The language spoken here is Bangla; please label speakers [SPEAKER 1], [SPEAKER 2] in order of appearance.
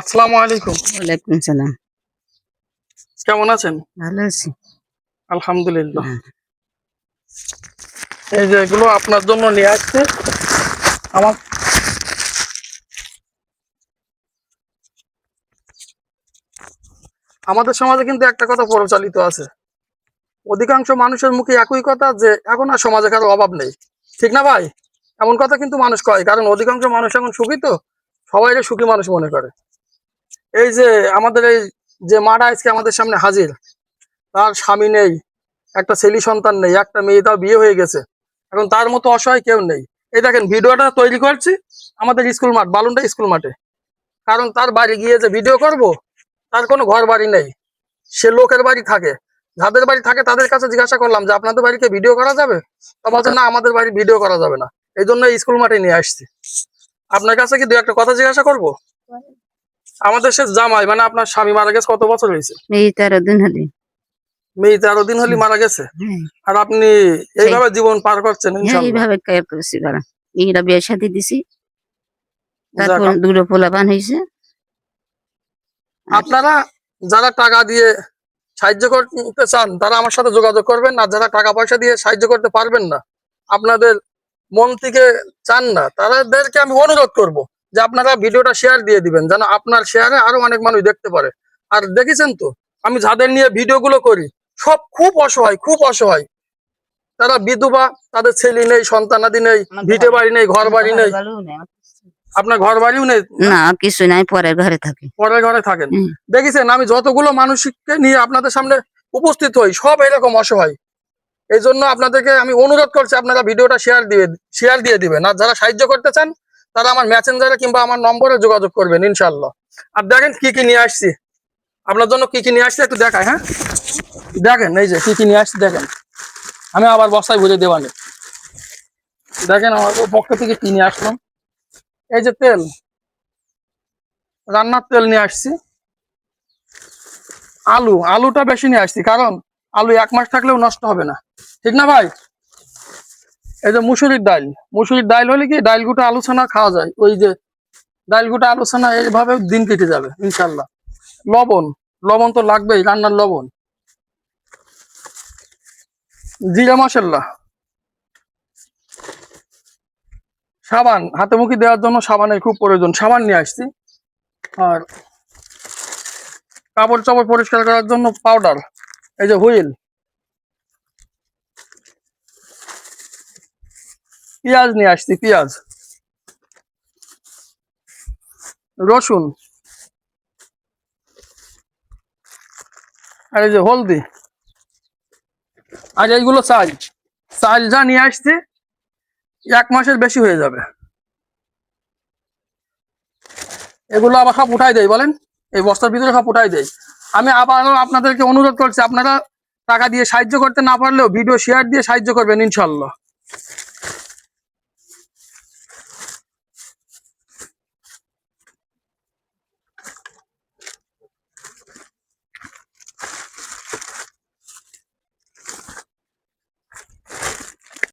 [SPEAKER 1] আসসালামু আলাইকুম।
[SPEAKER 2] ওয়ালাইকুম সালাম
[SPEAKER 1] কেমন আছেন?
[SPEAKER 2] ভালো আছি।
[SPEAKER 1] আলহামদুলিল্লাহ।
[SPEAKER 2] হ্যাঁ।
[SPEAKER 1] এই যে এগুলো আপনার জন্য নিয়ে আসছে। আমার আমাদের সমাজে কিন্তু একটা কথা প্রচলিত আছে। অধিকাংশ মানুষের মুখে একই কথা যে এখন আর সমাজে কারও অভাব নেই। ঠিক না ভাই? এমন কথা কিন্তু মানুষ কয় কারণ অধিকাংশ মানুষ এখন সুখী তো। সবাই সুখী মানুষ মনে করে। এই যে আমাদের এই যে মাটা আজকে আমাদের সামনে হাজির, তার স্বামী নেই, একটা ছেলে সন্তান নেই, একটা মেয়ে তাও বিয়ে হয়ে গেছে। এখন তার মতো অসহায় কেউ নেই। এই দেখেন, ভিডিওটা তৈরি করছি আমাদের স্কুল মাঠ, বালুনটা স্কুল মাঠে। কারণ তার বাড়ি গিয়ে যে ভিডিও করব, তার কোনো ঘর বাড়ি নেই। সে লোকের বাড়ি থাকে। যাদের বাড়ি থাকে তাদের কাছে জিজ্ঞাসা করলাম যে, আপনাদের বাড়িতে ভিডিও করা যাবে? তা বলছে, না, আমাদের বাড়ি ভিডিও করা যাবে না। এই জন্য স্কুল মাঠে নিয়ে আসছি। আপনার কাছে কি দু একটা কথা জিজ্ঞাসা করব? আমাদের সে জামাই মানে আপনার স্বামী মারা গেছে কত বছর হয়েছে?
[SPEAKER 2] এই তেরো দিন হলে।
[SPEAKER 1] মেয়ে তেরো দিন হলে মারা গেছে?
[SPEAKER 2] হ্যাঁ।
[SPEAKER 1] আর আপনি এইভাবে জীবন পার করছেন
[SPEAKER 2] হ্যাঁ, এইভাবে কেয়ার করছি বাড়া। এইটা বিয়ে সাথে দিছি। তারপর দুটো পোলাপান হয়েছে।
[SPEAKER 1] আপনারা যারা টাকা দিয়ে সাহায্য করতে চান তারা আমার সাথে যোগাযোগ করবেন। আর যারা টাকা পয়সা দিয়ে সাহায্য করতে পারবেন না আপনাদের মন থেকে চান না তাদেরকে আমি অনুরোধ করব। যে আপনারা ভিডিওটা শেয়ার দিয়ে দিবেন যেন আপনার শেয়ারে আরও অনেক মানুষ দেখতে পারে। আর দেখেছেন তো আমি যাদের নিয়ে ভিডিওগুলো করি সব খুব অসহায় খুব অসহায়। তারা বিধবা তাদের ছেলে নেই সন্তানাদি নেই ভিটে বাড়ি নেই ঘর বাড়ি নেই। আপনার ঘর বাড়িও নেই?
[SPEAKER 2] না কিছু নাই পরের ঘরে থাকি।
[SPEAKER 1] পরের ঘরে থাকেন? দেখেছেন আমি যতগুলো মানুষকে নিয়ে আপনাদের সামনে উপস্থিত হই সব এরকম অসহায়। এই জন্য আপনাদেরকে আমি অনুরোধ করছি আপনারা ভিডিওটা শেয়ার দিয়ে শেয়ার দিয়ে দিবেন। আর যারা সাহায্য করতে চান তারা আমার মেসেঞ্জারে কিংবা আমার নম্বরে যোগাযোগ করবেন ইনশাল্লাহ আর দেখেন কি কি নিয়ে আসছি। আপনার জন্য কি কি নিয়ে আসছি একটু দেখায় হ্যাঁ? দেখেন, এই যে কি কি নিয়ে আসছি দেখেন। আমি আবার বস্তায় ভরে দেওয়ানি দেখেন আমার পক্ষ থেকে কি নিয়ে আসলাম। এই যে তেল। রান্নার তেল নিয়ে আসছি। আলু, আলুটা বেশি নিয়ে আসছি, কারণ আলু এক মাস থাকলেও নষ্ট হবে না। ঠিক না ভাই? এই যে মুসুরির ডাল মুসুরির ডাল হলে কি ডাল গুটা আলু ছানা খাওয়া যায়? ওই যে ডাল গুটা আলু ছানা এইভাবে দিন কেটে যাবে ইনশাল্লাহ লবণ লবণ তো লাগবেই, রান্নার লবণ। জিরা মশলা। সাবান, হাতে মুখি দেওয়ার জন্য সাবানের খুব প্রয়োজন। সাবান নিয়ে আসছি। আর কাপড় চাপড় পরিষ্কার করার জন্য পাউডার এই যে হুইল। পেঁয়াজ নিয়ে আসছি, পেঁয়াজ। রসুন। আর এই যে হলদি। আর এইগুলো চাল। চাল যা নিয়ে আসছি, এক মাসের বেশি হয়ে যাবে। এগুলো আবার সব উঠাই দেয় বলেন? এই বস্তার ভিতরে সব উঠাই দেয় আমি আবারও আপনাদেরকে অনুরোধ করছি, আপনারা টাকা দিয়ে সাহায্য করতে না পারলেও ভিডিও শেয়ার দিয়ে সাহায্য করবেন, ইনশাল্লাহ।